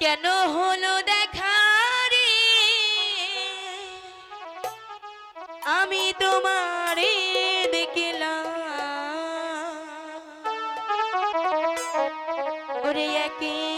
কেন হলো দেখা রে? আমি তোমারে দেখলাম। ওরে একেবারে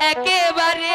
একেবারে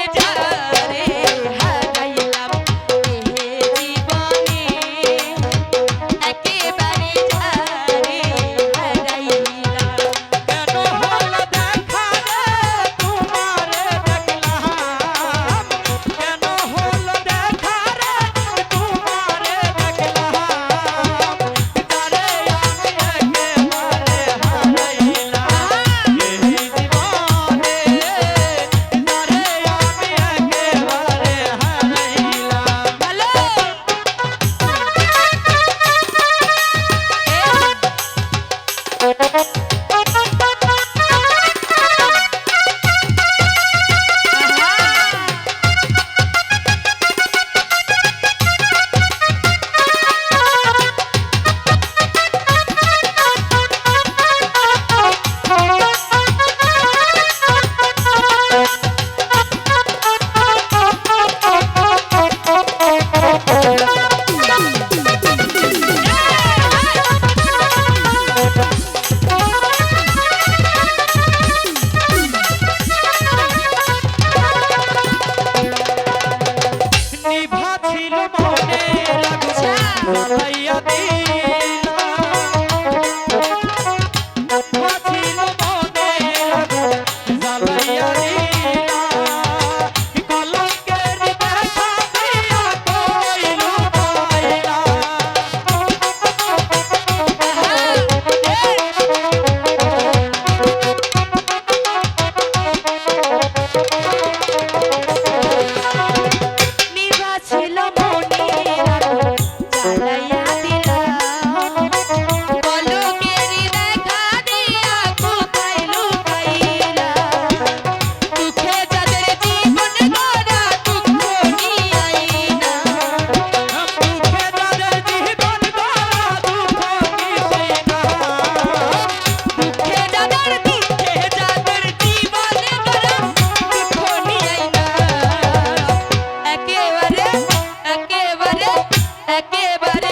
একেবারে